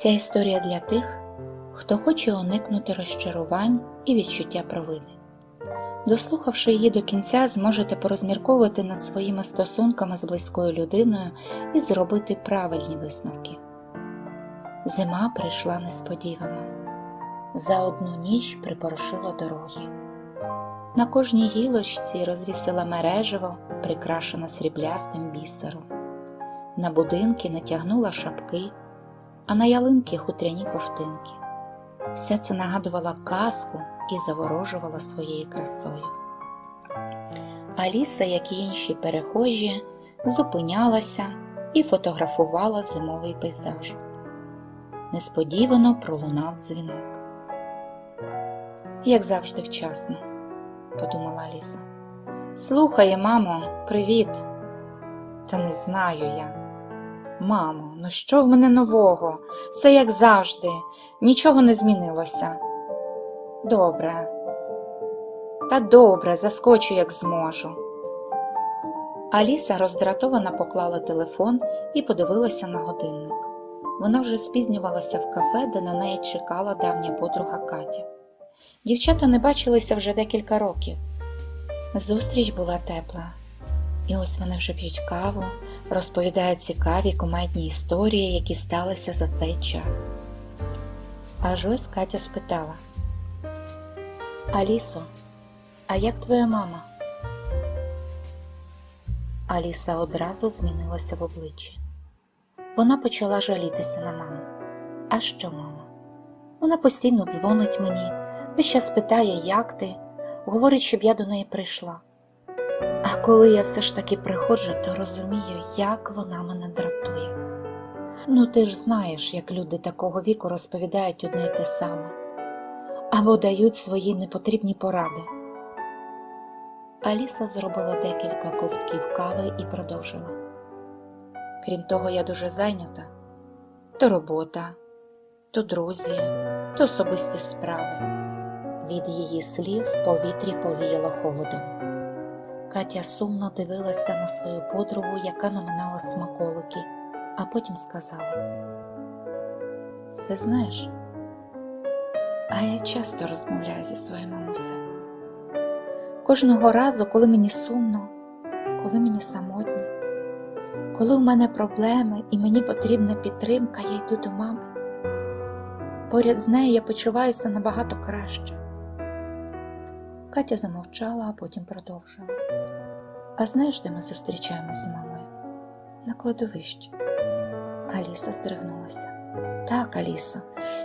Ця історія для тих, хто хоче уникнути розчарувань і відчуття провини. Дослухавши її до кінця, зможете порозмірковувати над своїми стосунками з близькою людиною і зробити правильні висновки. Зима прийшла несподівано. За одну ніч припорошила дороги. На кожній гілочці розвісила мережево, прикрашена сріблястим бісером. На будинки натягнула шапки, а на ялинки хутряні ковтинки. Все це нагадувала казку і заворожувала своєю красою. Аліса, як і інші перехожі, зупинялася і фотографувала зимовий пейзаж. Несподівано пролунав дзвінок. Як завжди вчасно, подумала Аліса. Слухає, мамо, привіт. Та не знаю я. Мамо, ну що в мене нового? Все як завжди, нічого не змінилося. Добре. Та добре, заскочу, як зможу. Аліса роздратовано поклала телефон і подивилася на годинник. Вона вже спізнювалася в кафе, де на неї чекала давня подруга Катя. Дівчата не бачилися вже декілька років. Зустріч була тепла. І ось вони вже п'ють каву, розповідають цікаві кумедні історії, які сталися за цей час. Аж ось Катя спитала: Алісо, а як твоя мама? Аліса одразу змінилася в обличчі. Вона почала жалітися на маму. А що, мама? Вона постійно дзвонить мені, весь час питає, як ти, говорить, щоб я до неї прийшла. А коли я все ж таки приходжу, то розумію, як вона мене дратує. Ну, ти ж знаєш, як люди такого віку розповідають одне й те саме або дають свої непотрібні поради. Аліса зробила декілька ковтків кави і продовжила. Крім того, я дуже зайнята то робота, то друзі, то особисті справи. Від її слів повітрі повіяло холодом. Катя сумно дивилася на свою подругу, яка наминала смаколики, а потім сказала: Ти знаєш, а я часто розмовляю зі своєю мамусею. Кожного разу, коли мені сумно, коли мені самотньо, коли у мене проблеми і мені потрібна підтримка, я йду до мами. Поряд з нею я почуваюся набагато краще. Катя замовчала, а потім продовжила. А знаєш, де ми зустрічаємось з мамою? На кладовищі. Аліса здригнулася. Так, Алісо,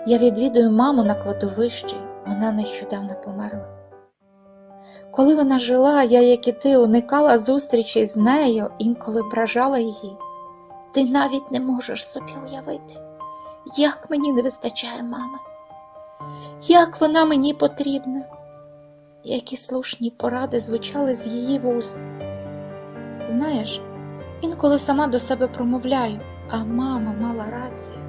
я відвідую маму на кладовищі, вона нещодавно померла. Коли вона жила, я, як і ти, уникала зустрічі з нею, інколи вражала її. Ти навіть не можеш собі уявити, як мені не вистачає мами, як вона мені потрібна, які слушні поради звучали з її вуст. Знаєш, інколи сама до себе промовляю, а мама мала рацію.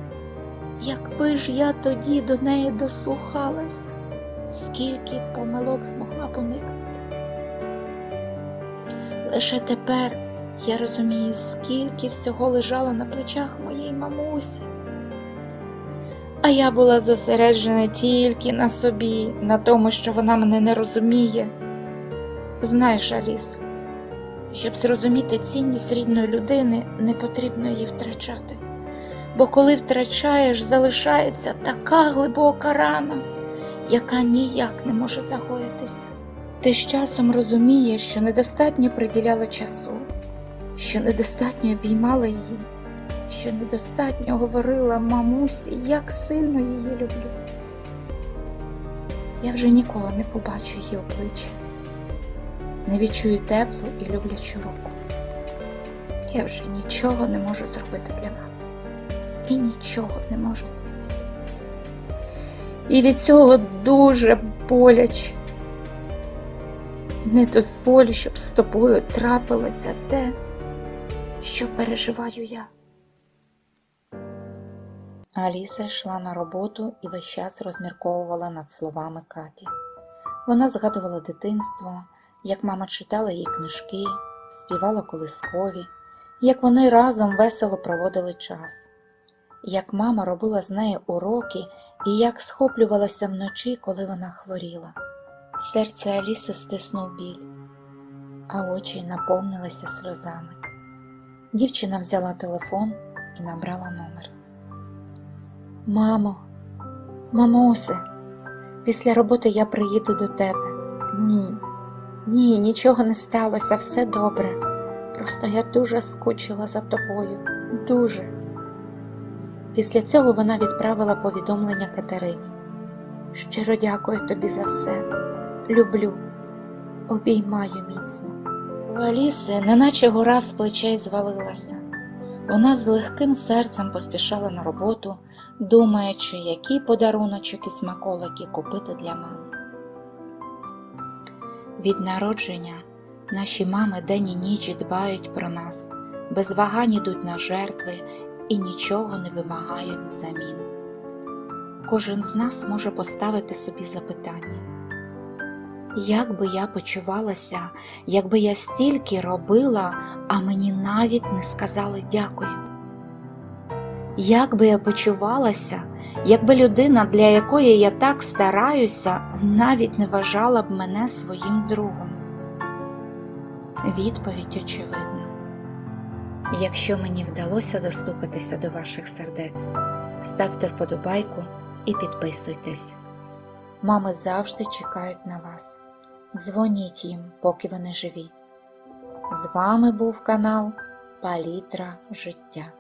Якби ж я тоді до неї дослухалася, скільки помилок змогла б уникнути. Лише тепер я розумію, скільки всього лежало на плечах моєї мамусі. А я була зосереджена тільки на собі, на тому, що вона мене не розуміє. Знаєш, Алісу, щоб зрозуміти цінність рідної людини, не потрібно її втрачати. Бо коли втрачаєш, залишається така глибока рана, яка ніяк не може загоїтися. Ти з часом розумієш, що недостатньо приділяла часу, що недостатньо обіймала її, що недостатньо говорила мамусі, як сильно її люблю. Я вже ніколи не побачу її обличчя, не відчую теплу і люблячу руку. Я вже нічого не можу зробити для мами і нічого не можу змінити. І від цього дуже боляче. Не дозволю, щоб з тобою трапилося те, що переживаю я. Аліса йшла на роботу і весь час розмірковувала над словами Каті. Вона згадувала дитинство, як мама читала їй книжки, співала колискові, як вони разом весело проводили час. як мама робила з нею уроки і як схоплювалася вночі, коли вона хворіла. Серце Аліси стиснув біль, а очі наповнилися сльозами. Дівчина взяла телефон і набрала номер. Мамо, мамусе, після роботи я приїду до тебе. Ні, ні, нічого не сталося, все добре. Просто я дуже скучила за тобою, дуже. Після цього вона відправила повідомлення Катерині. Щиро дякую тобі за все. Люблю, обіймаю міцно. У Аліси неначе гора з плечей звалилася. Вона з легким серцем поспішала на роботу, думаючи, який подаруночок і смаколики купити для мами. Від народження наші мами день і ніч дбають про нас, без вагань ідуть на жертви і нічого не вимагають взамін. Кожен з нас може поставити собі запитання, як би я почувалася, якби я стільки робила, а мені навіть не сказали дякую. Як би я почувалася, якби людина, для якої я так стараюся, навіть не вважала б мене своїм другом? Відповідь очевидна. Якщо мені вдалося достукатися до ваших сердець, ставте вподобайку і підписуйтесь. Мами завжди чекають на вас. Дзвоніть їм, поки вони живі. З вами був канал Палітра життя.